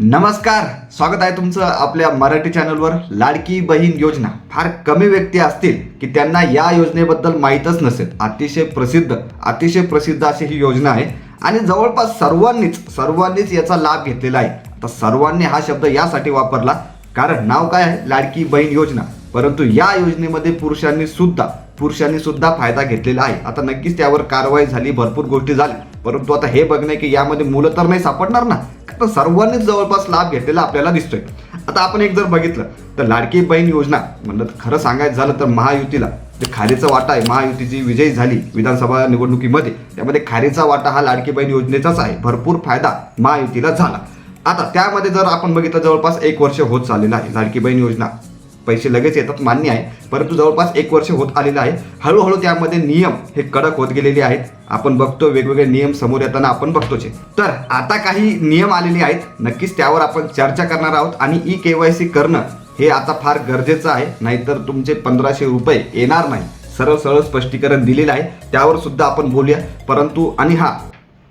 नमस्कार स्वागत आहे तुमचं आपल्या मराठी चॅनलवर. लाडकी बहीण योजना. फार कमी व्यक्ती असतील की त्यांना या योजनेबद्दल माहीतच नसेल. अतिशय प्रसिद्ध अतिशय प्रसिद्ध अशी ही योजना आहे. आणि जवळपास सर्वांनीच सर्वांनीच याचा लाभ घेतलेला आहे. आता सर्वांनी हा शब्द यासाठी वापरला कारण नाव काय आहे? लाडकी बहीण योजना. परंतु या योजनेमध्ये पुरुषांनी सुद्धा पुरुषांनी सुद्धा फायदा घेतलेला आहे. आता नक्कीच त्यावर कारवाई झाली भरपूर गोष्टी झाल्या. परंतु आता हे बघणे की यामध्ये मुलं तर नाही सापडणार ना. तर सर्वांनीच जवळपास लाभ घेतलेला आपल्याला दिसतोय. आता आपण एक जर बघितलं तर लाडकी बहीण योजना म्हणलं तर खरं सांगायचं झालं तर महायुतीला जे खारीचा वाटा आहे महायुतीची विजयी झाली विधानसभा निवडणुकीमध्ये त्यामध्ये खारीचा वाटा हा लाडकी बहीण योजनेचाच आहे. भरपूर फायदा महायुतीला झाला. आता त्यामध्ये जर आपण बघितलं जवळपास एक वर्ष होत चाललेलं आहे लाडकी बहीण योजना. पैसे लगेच येतात मान्य आहे. परंतु जवळपास एक वर्ष होत आलेलं आहे. हळूहळू त्यामध्ये नियम हे कडक होत गेलेले आहेत. आपण बघतो वेगवेगळे नियम समोर येताना आपण बघतोच. तर आता काही नियम आलेले आहेत. नक्कीच त्यावर आपण चर्चा करणार आहोत आणि ई के वाय सी करणं हे आता फार गरजेचं आहे. नाहीतर तुमचे पंधराशे रुपये येणार नाही. सरळ सरळ स्पष्टीकरण दिलेलं आहे. त्यावर सुद्धा आपण बोलूया. परंतु आणि हा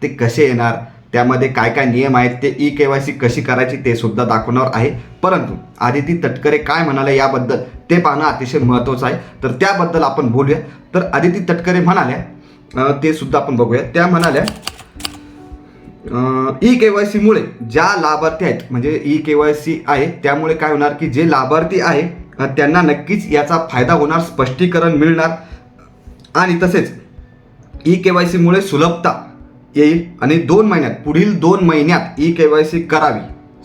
ते कसे येणार? त्यामध्ये काय काय नियम आहेत ते ई के वाय सी कशी करायची ते सुद्धा दाखवणार आहे. परंतु आदिती तटकरे काय म्हणाले याबद्दल ते पाहणं अतिशय महत्त्वाचं आहे. तर त्याबद्दल आपण बोलूया. तर आदिती तटकरे म्हणाल्या ते सुद्धा आपण बघूया. त्या म्हणाल्या ई के वाय सीमुळे ज्या लाभार्थी आहेत म्हणजे ई के वाय सी आहे त्यामुळे काय होणार की जे लाभार्थी आहे त्यांना नक्कीच याचा फायदा होणार स्पष्टीकरण मिळणार. आणि तसेच ई के वाय सीमुळे सुलभता येईल आणि दोन महिन्यात पुढील दोन महिन्यात ई के वाय सी करावी.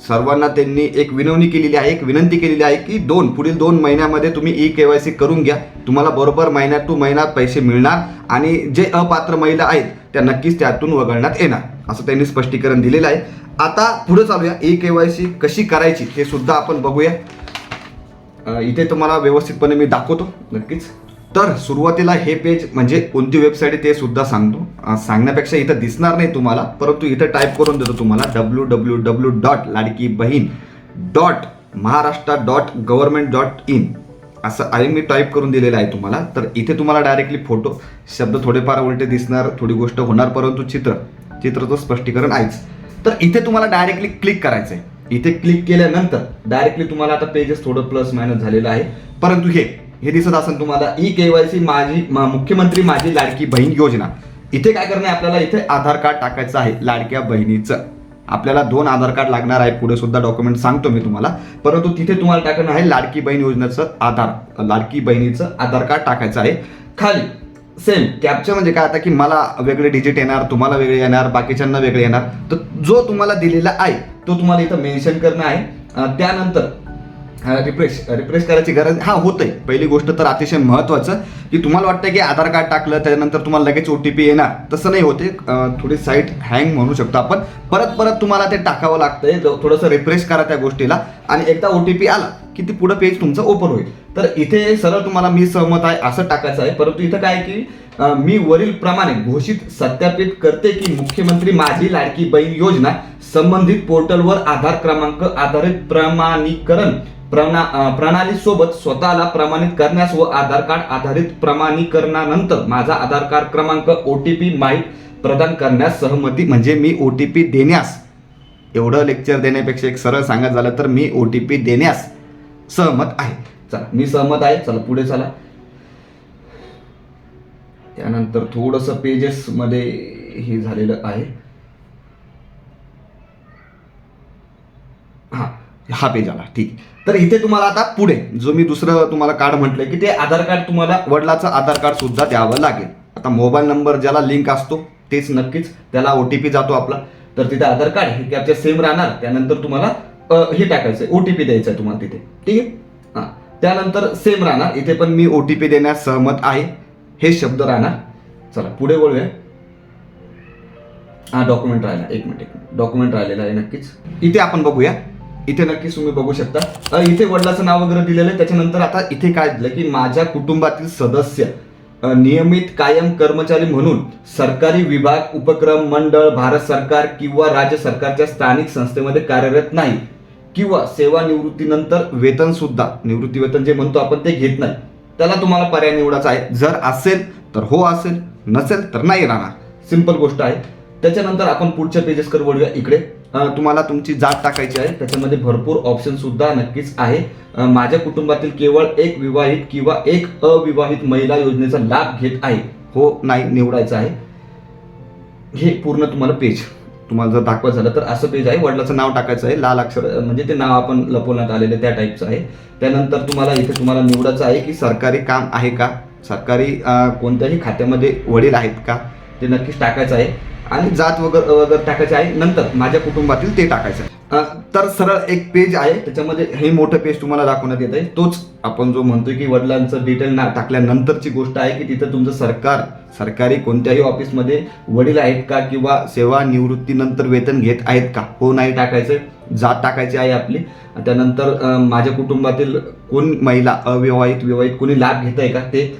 सर्वांना त्यांनी एक विनवणी केलेली आहे एक विनंती केलेली आहे की दोन पुढील दोन महिन्यामध्ये तुम्ही ई के वाय सी करून घ्या. तुम्हाला बरोबर महिन्यात टू महिन्यात पैसे मिळणार आणि जे अपात्र महिला आहेत त्या नक्कीच त्यातून वगळण्यात येणार असं त्यांनी स्पष्टीकरण दिलेलं आहे. आता पुढे चालूया ई के वाय सी कशी करायची हे सुद्धा आपण बघूया. इथे तुम्हाला व्यवस्थितपणे मी दाखवतो नक्कीच. तर सुरुवातीला हे पेज म्हणजे कोणती वेबसाईट आहे ते सुद्धा सांगतो. सांगण्यापेक्षा इथं दिसणार नाही तुम्हाला परंतु इथं टाईप करून देतो तुम्हाला W W W dot Ladki Bahin dot Maharashtra dot government dot in असं आहे मी टाईप करून दिलेलं आहे तुम्हाला. तर इथे तुम्हाला डायरेक्टली फोटो शब्द थोडेफार उलटे दिसणार थोडी गोष्ट होणार परंतु चित्र चित्रचं स्पष्टीकरण आहेच. तर इथे तुम्हाला डायरेक्टली क्लिक करायचं आहे इथे क्लिक केल्यानंतर डायरेक्टली तुम्हाला आता पेजेस थोडं प्लस मायनस झालेलं आहे. परंतु हे हे दिसत असेल तुम्हाला ई के वाय सी माझी मा- मुख्यमंत्री माझी लाडकी बहीण योजना. इथे काय करणं आहे आपल्याला? इथे आधार कार्ड टाकायचं आहे लाडक्या बहिणीचं. आपल्याला दोन आधार कार्ड लागणार आहे. पुढे सुद्धा डॉक्युमेंट सांगतो मी तुम्हाला. परंतु तिथे तुम्हाला टाकणं आहे? लाडकी बहीण योजनेचं आधार लाडकी बहिणीचं आधार कार्ड टाकायचं आहे. खाली सेम कॅप्चर म्हणजे काय? आता की मला वेगळे डिजिट येणार तुम्हाला वेगळे येणार बाकीच्यांना वेगळे येणार. तर जो तुम्हाला दिलेला आहे तो तुम्हाला इथं मेन्शन करणं आहे. त्यानंतर रिफ्रेश रिफ्रेश करायची गरज हा होतंय. पहिली गोष्ट तर अतिशय महत्त्वाचं की तुम्हाला वाटतं की आधार कार्ड टाकलं त्याच्यानंतर तुम्हाला लगेच ओ टी पी येणार. तसं नाही होते. थोडी साईट हँग म्हणू शकतो आपण. परत परत तुम्हाला ते टाकावं लागतंय. थोडंसं रिफ्रेश करा त्या गोष्टीला. आणि एकदा ओ टी पी आला की ती पुढं पेज तुमचं ओपन होईल. तर इथे सरळ तुम्हाला मी सहमत आहे असं टाकायचं आहे. परंतु इथं काय आहे की मी वरील प्रमाणे घोषित सत्यापित करते की मुख्यमंत्री माझी लाडकी बहीण योजना संबंधित पोर्टलवर आधार क्रमांक आधारित प्रमाणीकरण प्रणा प्रणालीसोबत स्वतःला प्रमाणित करण्यास व आधार कार्ड आधारित प्रमाणीकरणानंतर माझा आधार कार्ड क्रमांक ओ टी पी माहीत प्रदान करण्यास सहमती म्हणजे मी ओ टी पी देण्यास. एवढं लेक्चर देण्यापेक्षा एक सरळ सांगत झालं तर मी ओ टी पी देण्यास सहमत आहे. चला मी सहमत आहे. चला पुढे चला. त्यानंतर थोडंसं पेजेसमध्ये हे झालेलं आहे. हा पेज आला ठीक. तर इथे तुम्हाला आता पुढे जो मी दुसरं तुम्हाला कार्ड म्हटलंय की ते आधार कार्ड तुम्हाला वडिलाचं आधार कार्ड सुद्धा द्यावं लागेल. आता मोबाईल नंबर ज्याला लिंक असतो तेच नक्कीच त्याला ओ टी पी जातो आपला. तर तिथे आधार कार्ड हे त्याचे सेम राहणार त्यानंतर तुम्हाला हे टाकायचं ओ टी पी द्यायचं आहे तुम्हाला तिथे. ठीक आहे? हां. त्यानंतर सेम राहणार इथे पण मी ओ टी पी देण्यास सहमत आहे. हे शब्द राहणार. चला पुढे वळूया. हा डॉक्युमेंट राहिला. एक मिनिट एक मिनिट डॉक्युमेंट राहिलेला आहे नक्कीच. इथे आपण बघूया. इथे नक्कीच तुम्ही बघू शकता. इथे वडिलाचं नाव वगैरे दिलेलं आहे. त्याच्यानंतर आता इथे काय दिलं की माझ्या कुटुंबातील सदस्य नियमित कायम कर्मचारी म्हणून सरकारी विभाग उपक्रम मंडळ भारत सरकार किंवा राज्य सरकारच्या स्थानिक संस्थेमध्ये कार्यरत नाही किंवा सेवानिवृत्तीनंतर वेतन सुद्धा निवृत्ती वेतन जे म्हणतो आपण ते घेत नाही. त्याला तुम्हाला पर्याय निवडायचा आहे. जर असेल तर हो असेल नसेल तर नाही राहणार. सिंपल गोष्ट आहे. त्याच्यानंतर आपण पुढच्या पेजेसकडे वळूया. इकडे. तुम्हाला तुमची जात टाकायची आहे. त्याच्यामध्ये भरपूर ऑप्शन सुद्धा नक्कीच आहे. माझ्या कुटुंबातील केवळ एक विवाहित किंवा एक अविवाहित महिला योजनेचा लाभ घेत आहे. हो नाही निवडायचं आहे. हे पूर्ण तुम्हाला पेज तुम्हाला जर दाखवायचं झालं तर असं पेज आहे. वडिलाचं नाव टाकायचं आहे. लाल अक्षर म्हणजे ते नाव आपण लपवण्यात आलेलं त्या टाईपचं आहे. त्यानंतर तुम्हाला इथे तुम्हाला निवडायचं आहे की सरकारी काम आहे का? सरकारी कोणत्याही खात्यामध्ये वडील आहेत का? ते नक्कीच टाकायचं आहे. आणि जात वगैरे वगैरे टाकायचे आहे. नंतर माझ्या कुटुंबातील ते टाकायचं आहे. तर सरळ एक पेज आहे. त्याच्यामध्ये हे मोठं पेज तुम्हाला दाखवण्यात येत आहे. तोच आपण जो म्हणतोय की वडिलांचं डिटेल ना टाकल्यानंतरची गोष्ट आहे की तिथं तुमचं सरकार सरकारी कोणत्याही ऑफिसमध्ये वडील आहेत का किंवा सेवा निवृत्तीनंतर वेतन घेत आहेत का? हो नाही टाकायचं. जात टाकायची आहे आपली. त्यानंतर माझ्या कुटुंबातील कोण महिला अविवाहित विवाहित कोणी लाभ घेत आहे का? ते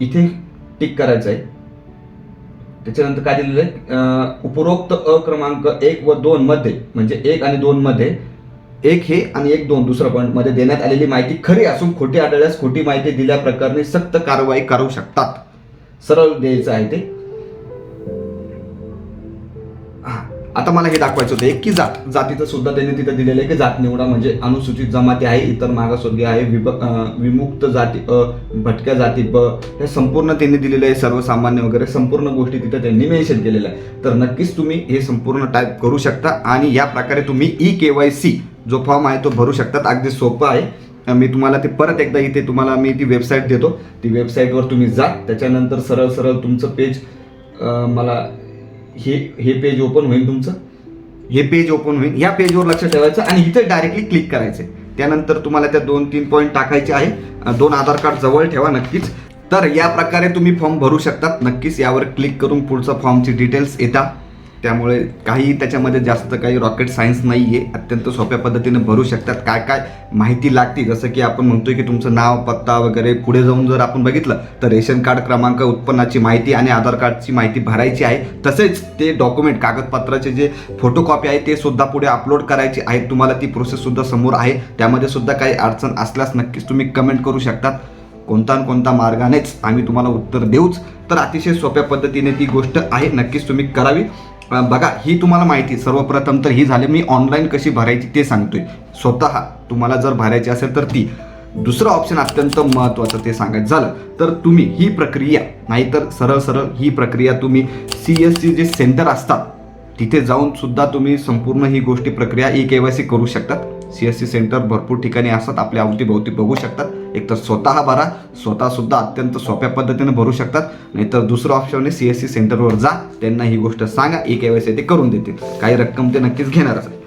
इथे टिक करायचं आहे. त्याच्यानंतर काय दिलेलं आहे? उपरोक्त अ क्रमांक एक व दोन मध्ये म्हणजे एक आणि दोन मध्ये एक हे आणि एक दोन दुसरा पॉईंटमध्ये देण्यात आलेली माहिती खरी असून खोटी आढळल्यास खोटी माहिती दिल्या प्रकरणी सक्त कारवाई करू शकतात. सरळ द्यायचं आहे ते. आता मला हे दाखवायचं होतं. एक की जात. जातीचं सुद्धा त्यांनी तिथं दिलेलं आहे की जात निवडा म्हणजे अनुसूचित जमाती आहे इतर मागासवर्गीय आहे विभ विमुक्त जाती अ भटक्या जाती ब हे संपूर्ण त्यांनी दिलेलं आहे सर्वसामान्य वगैरे संपूर्ण गोष्टी तिथं त्यांनी मेन्शन केलेल्या आहे. तर नक्कीच तुम्ही हे संपूर्ण टाईप करू शकता आणि या प्रकारे तुम्ही ई के वाय सी जो फॉर्म आहे तो भरू शकतात. अगदी सोपं आहे. मी तुम्हाला ते परत एकदा इथे तुम्हाला मी ती वेबसाईट देतो. ती वेबसाईटवर तुम्ही जा. त्याच्यानंतर सरळ सरळ तुमचं पेज मला हे हे पेज ओपन होईल तुमचं? हे पेज ओपन होईल या पेजवर लक्ष ठेवायचं आणि इथे डायरेक्टली क्लिक करायचं. त्यानंतर तुम्हाला त्या दोन तीन पॉईंट टाकायचे आहे. दोन आधार कार्ड जवळ ठेवा नक्कीच. तर या प्रकारे तुम्ही फॉर्म भरू शकतात. नक्कीच यावर क्लिक करून पुढचं फॉर्मची डिटेल्स येतात त्यामुळे काही त्याच्यामध्ये जास्त काही रॉकेट सायन्स नाही आहे अत्यंत सोप्या पद्धतीने भरू शकतात. काय काय माहिती लागते? जसं की आपण म्हणतोय की तुमचं नाव पत्ता वगैरे पुढे जाऊन जर आपण बघितलं तर रेशन कार्ड क्रमांक उत्पन्नाची माहिती आणि आधार कार्डची माहिती भरायची आहे. तसेच ते डॉक्युमेंट कागदपत्राचे जे फोटोकॉपी आहे ते सुद्धा पुढे अपलोड करायचे आहेत तुम्हाला ती प्रोसेस सुद्धा समोर आहे. त्यामध्ये सुद्धा काही अडचण असल्यास नक्कीच तुम्ही कमेंट करू शकतात. कोणता न कोणता मार्गानेच आम्ही तुम्हाला उत्तर देऊच. तर अतिशय सोप्या पद्धतीने ती गोष्ट आहे. नक्कीच तुम्ही करावी. बघा ही तुम्हाला माहिती सर्वप्रथम तर ही झाली मी ऑनलाईन कशी भरायची ते सांगतोय. स्वतः तुम्हाला जर भरायची असेल तर ती. दुसरं ऑप्शन अत्यंत महत्त्वाचं ते सांगायचं झालं तर तुम्ही ही प्रक्रिया नाहीतर सरळ सरळ ही प्रक्रिया तुम्ही सी एस सी जे सेंटर असतात तिथे जाऊन सुद्धा तुम्ही संपूर्ण ही गोष्टी प्रक्रिया ई के वाय सी करू शकतात. सी एस सी सेंटर भरपूर ठिकाणी असतात आपल्या अवतीभोवती बघू शकतात. एकतर स्वतः भरा. स्वतःसुद्धा अत्यंत सोप्या पद्धतीने भरू शकतात. नाहीतर दुसरं ऑप्शन आहे सी एस सी सेंटरवर जा. त्यांना ही गोष्ट सांगा. ई के वाय सी ते करून देतील. काही रक्कम ते नक्कीच घेणारच आहे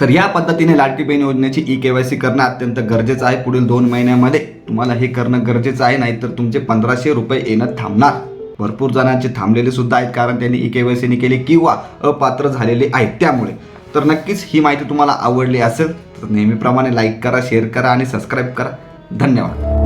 तर या पद्धतीने लाडकी बहीण योजनेची ई के वाय सी करणं अत्यंत गरजेचं आहे. पुढील दोन महिन्यामध्ये तुम्हाला हे करणं गरजेचं आहे. नाहीतर तुमचे पंधराशे रुपये येणं थांबणार. भरपूर जणांचे थांबलेले सुद्धा आहेत. कारण त्यांनी ई के वाय सीने केले किंवा अपात्र झालेले आहेत. त्यामुळे. तर नक्कीच ही माहिती तुम्हाला आवडली असेल. तर नेहमीप्रमाणे लाईक करा शेअर करा आणि सबस्क्राईब करा. धन्यवाद.